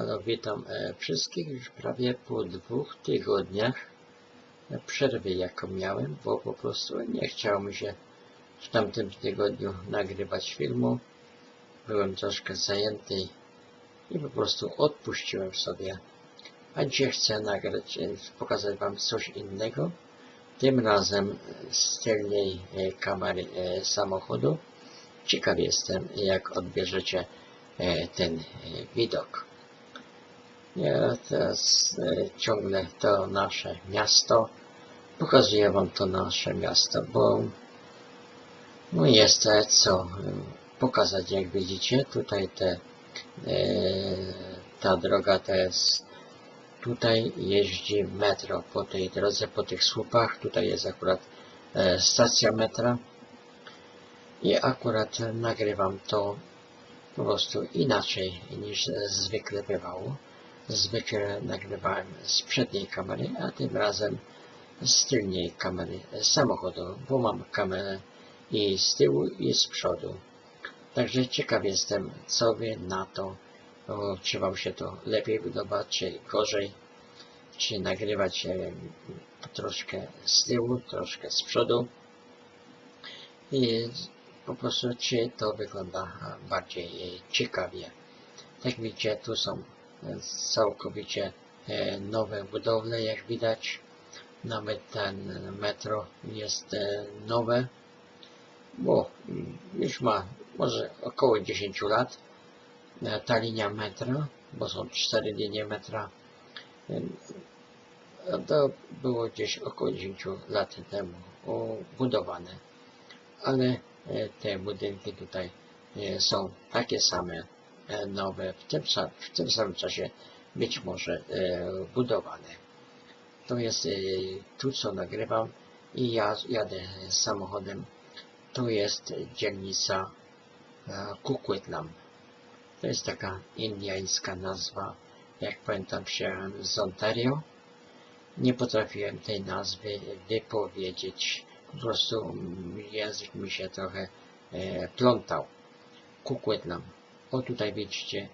Halo, witam e, wszystkich już prawie po dwóch tygodniach e, przerwy jaką miałem, bo po prostu nie chciało mi się w tamtym tygodniu nagrywać filmu. Byłem troszkę zajęty i po prostu odpuściłem sobie. A dzisiaj chcę nagrać, e, pokazać Wam coś innego. Tym razem z tylnej kamery samochodu. Ciekaw jestem, jak odbierzecie ten widok. Ja teraz e, ciągle to nasze miasto. Pokazuję Wam to nasze miasto, bo no jest co e, pokazać, jak widzicie. Tutaj te, e, ta droga to jest, tutaj jeździ metro po tej drodze, po tych słupach. Tutaj jest akurat stacja metra. I akurat nagrywam to po prostu inaczej niż zwykle bywało. Zwykle nagrywałem z przedniej kamery, a tym razem z tylnej kamery samochodu, bo mam kamerę i z tyłu i z przodu. Także ciekaw jestem, co wy na to, o, czy wam się to lepiej podoba, czy gorzej, czy nagrywać troszkę z tyłu, troszkę z przodu i po prostu czy to wygląda bardziej ciekawie. Jak widzicie, tu są całkowicie e, nowe budowle, jak widać. Nawet ten metro jest e, nowe, bo już ma może około 10 lat e, ta linia metra, bo są cztery linie metra. To było gdzieś około 10 lat temu budowane, ale te budynki tutaj są takie same nowe w tym, w tym samym czasie być może e, budowane. To jest e, tu, co nagrywam i ja jadę samochodem. To jest dzielnica e, Kukwitlam. To jest taka indiańska nazwa, jak pamiętam się z Ontario. Nie potrafiłem tej nazwy wypowiedzieć. Po prostu język mi się trochę plątał. Kukwitlam. O tutaj widzicie,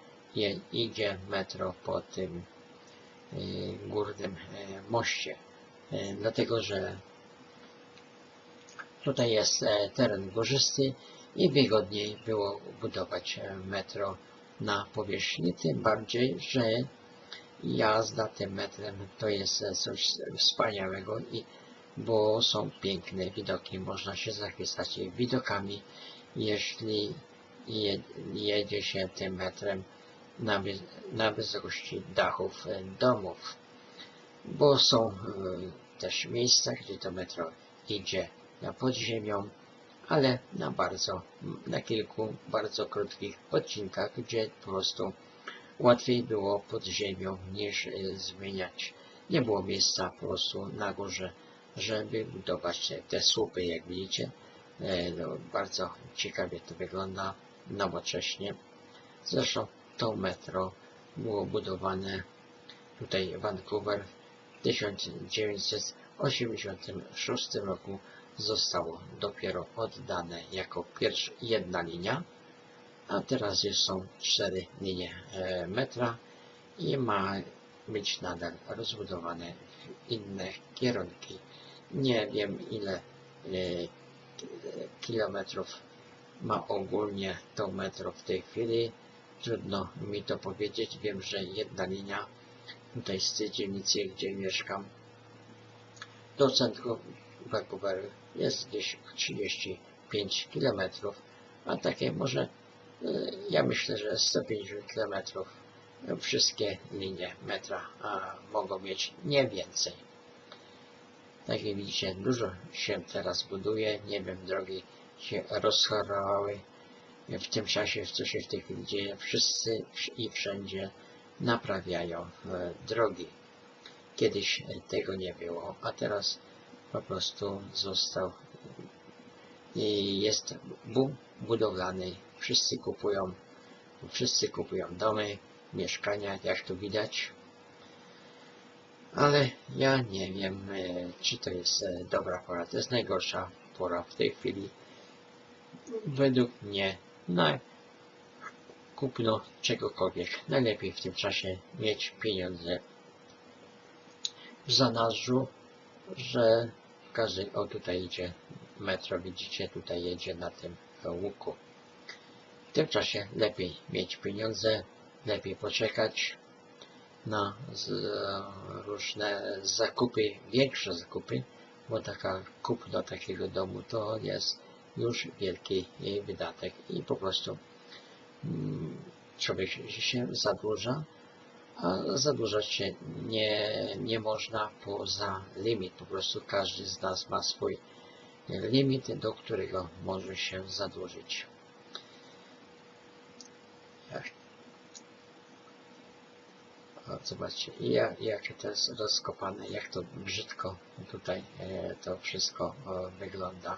idzie metro po tym y, górnym y, moście. Y, dlatego, że tutaj jest e, teren górzysty i wygodniej było budować e, metro na powierzchni, tym bardziej, że jazda tym metrem to jest e, coś wspaniałego i bo są piękne widoki, można się zachwycać widokami, jeśli jedzie się tym metrem na, na wysokości dachów e, domów, bo są e, też miejsca, gdzie to metro idzie na podziemią, ale na bardzo, na kilku bardzo krótkich odcinkach, gdzie po prostu łatwiej było pod ziemią niż e, zmieniać. Nie było miejsca po prostu na górze, żeby budować te słupy, jak widzicie. No, bardzo ciekawie to wygląda nowocześnie. Zresztą to metro było budowane tutaj w Vancouver w 1986 roku zostało dopiero oddane jako pierwsza jedna linia, a teraz już są cztery linie e, metra i ma być nadal rozbudowane w inne kierunki. Nie wiem ile e, kilometrów ma ogólnie to metro w tej chwili. Trudno mi to powiedzieć. Wiem, że jedna linia tutaj z tej dzielnicy, gdzie mieszkam, do centrum Vancouveru jest gdzieś 35 km, a takie może, e, ja myślę, że 150 km wszystkie linie metra mogą mieć nie więcej. Tak jak widzicie, dużo się teraz buduje, nie wiem, drogi się rozchorowały. W tym czasie, co się w tej chwili dzieje, wszyscy i wszędzie naprawiają drogi. Kiedyś tego nie było, a teraz po prostu został i jest budowlany. Wszyscy kupują, wszyscy kupują domy, mieszkania, jak tu widać. Ale ja nie wiem, e, czy to jest e, dobra pora. To jest najgorsza pora w tej chwili według mnie naj, kupno czegokolwiek. Najlepiej w tym czasie mieć pieniądze w zanadrzu, że każdy, o tutaj idzie metro, widzicie, tutaj jedzie na tym łuku. W tym czasie lepiej mieć pieniądze, lepiej poczekać na z, różne zakupy, większe zakupy, bo taka kupno takiego domu to jest już wielki wydatek i po prostu mm, człowiek się zadłuża, a zadłużać się nie, nie można poza limit. Po prostu każdy z nas ma swój limit, do którego może się zadłużyć. Zobaczcie, jak, jakie to jest rozkopane, jak to brzydko tutaj e, to wszystko o, wygląda.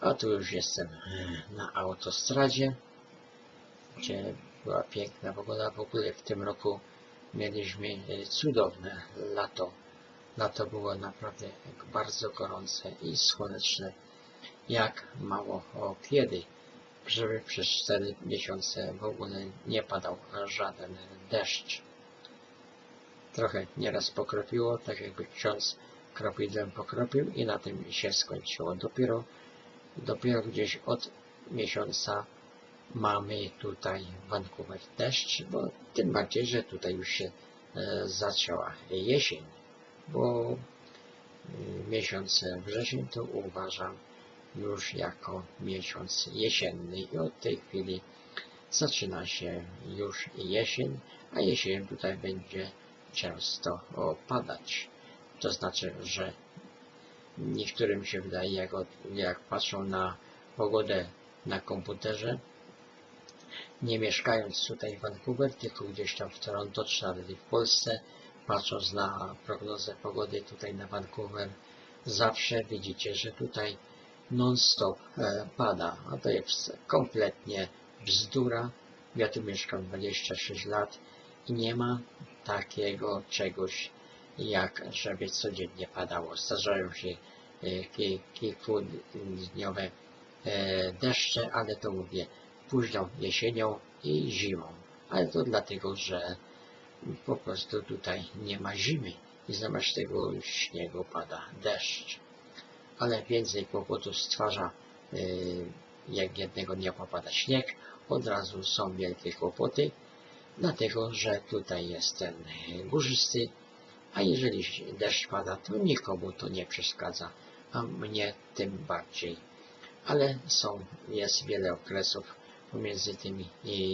A tu już jestem e, na autostradzie, gdzie była piękna pogoda. W ogóle w tym roku mieliśmy e, cudowne lato. Lato było naprawdę bardzo gorące i słoneczne, jak mało kiedy, żeby przez 4 miesiące w ogóle nie padał żaden deszcz. Trochę nieraz pokropiło, tak jakby ksiądz kropidłem pokropił i na tym się skończyło. Dopiero, dopiero gdzieś od miesiąca mamy tutaj Vancouver deszcz, bo tym bardziej, że tutaj już się e, zaczęła jesień, bo e, miesiąc wrzesień to uważam już jako miesiąc jesienny i od tej chwili zaczyna się już jesień, a jesień tutaj będzie często opadać. To znaczy, że niektórym się wydaje, jak, jak patrzą na pogodę na komputerze, nie mieszkając tutaj w Vancouver, tylko gdzieś tam w Toronto czy nawet w Polsce, patrząc na prognozę pogody tutaj na Vancouver, zawsze widzicie, że tutaj non-stop e, pada, a to jest kompletnie bzdura. Ja tu mieszkam 26 lat i nie ma takiego czegoś, jak żeby codziennie padało. Zdarzają się e, kilkudniowe e, deszcze, ale to mówię późną jesienią i zimą. Ale to dlatego, że po prostu tutaj nie ma zimy i zamiast tego śniegu pada deszcz. Ale więcej kłopotów stwarza, y, jak jednego dnia popada śnieg, od razu są wielkie kłopoty, dlatego, że tutaj jest ten górzysty, a jeżeli deszcz pada, to nikomu to nie przeszkadza, a mnie tym bardziej. Ale są, jest wiele okresów pomiędzy tymi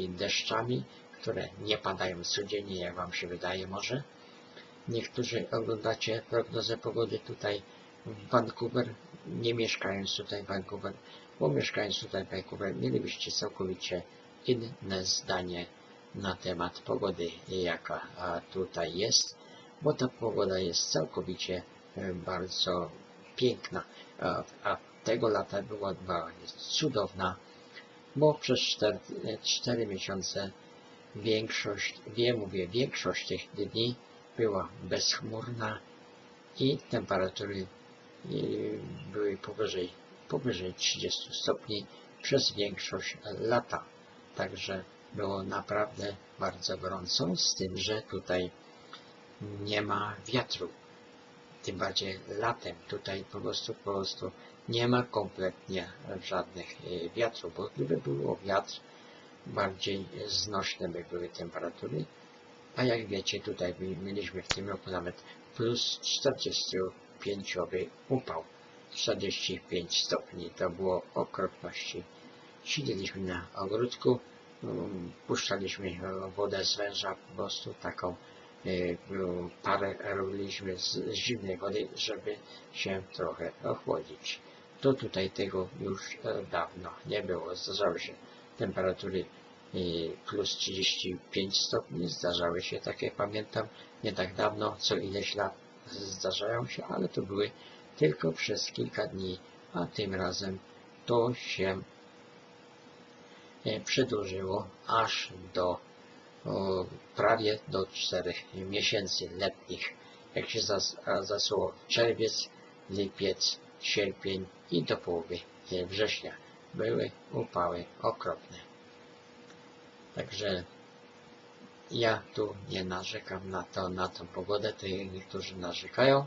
deszczami, które nie padają codziennie, jak Wam się wydaje może. Niektórzy oglądacie prognozę pogody tutaj w Vancouver, nie mieszkając tutaj w Vancouver, bo mieszkając tutaj w Vancouver mielibyście całkowicie inne zdanie na temat pogody, jaka tutaj jest, bo ta pogoda jest całkowicie e, bardzo piękna, a tego lata była cudowna, bo przez 4, 4 miesiące większość, wie, mówię, większość tych dni była bezchmurna i temperatury y, były powyżej, powyżej 30 stopni przez większość lata. Także było naprawdę bardzo gorąco, z tym, że tutaj nie ma wiatru. Tym bardziej latem tutaj po prostu, po prostu nie ma kompletnie żadnych e, wiatrów, bo gdyby było wiatr, bardziej znośne by były temperatury, a jak wiecie, tutaj mieliśmy w tym roku nawet plus 45 upał, 45 stopni, to było okropności. Siedzieliśmy na ogródku, um, puszczaliśmy wodę z węża, po prostu taką parę robiliśmy z zimnej wody, żeby się trochę ochłodzić to tutaj tego już e, dawno nie było. Zdarzały się temperatury e, plus 35 stopni, zdarzały się takie, pamiętam, nie tak dawno, co ileś lat zdarzają się, ale to były tylko przez kilka dni, a tym razem to się e, przedłużyło aż do prawie do czterech miesięcy letnich, jak się zas, zasło czerwiec, lipiec, sierpień i do połowy września były upały okropne. Także ja tu nie narzekam na to, na tą pogodę, to niektórzy narzekają.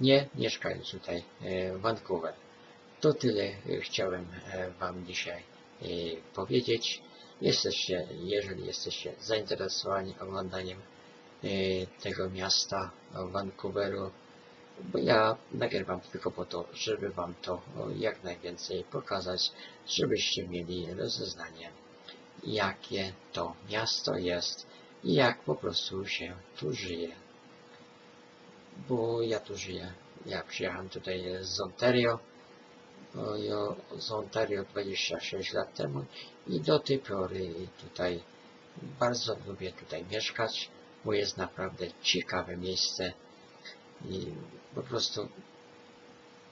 Nie mieszkając tutaj e, w Vancouver. To tyle e, chciałem e, Wam dzisiaj powiedzieć. Jesteście, jeżeli jesteście zainteresowani oglądaniem e, tego miasta Vancouveru, bo ja nagrywam tylko po to, żeby Wam to jak najwięcej pokazać, żebyście mieli rozeznanie, jakie to miasto jest i jak po prostu się tu żyje. Bo ja tu żyję. Ja przyjechałem tutaj z Ontario, z Ontario 26 lat temu i do tej pory tutaj bardzo lubię tutaj mieszkać, bo jest naprawdę ciekawe miejsce i po prostu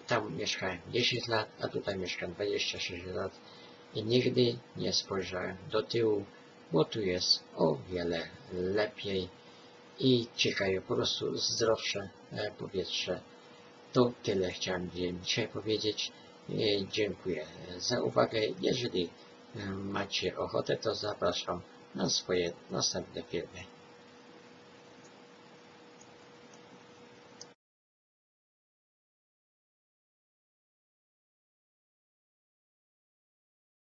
tam mieszkałem 10 lat, a tutaj mieszkam 26 lat i nigdy nie spojrzałem do tyłu, bo tu jest o wiele lepiej i ciekawe, po prostu zdrowsze e, powietrze. To tyle chciałem dzisiaj powiedzieć. E, Dziękuję za uwagę. Jeżeli e, macie ochotę, to zapraszam na swoje następne filmy.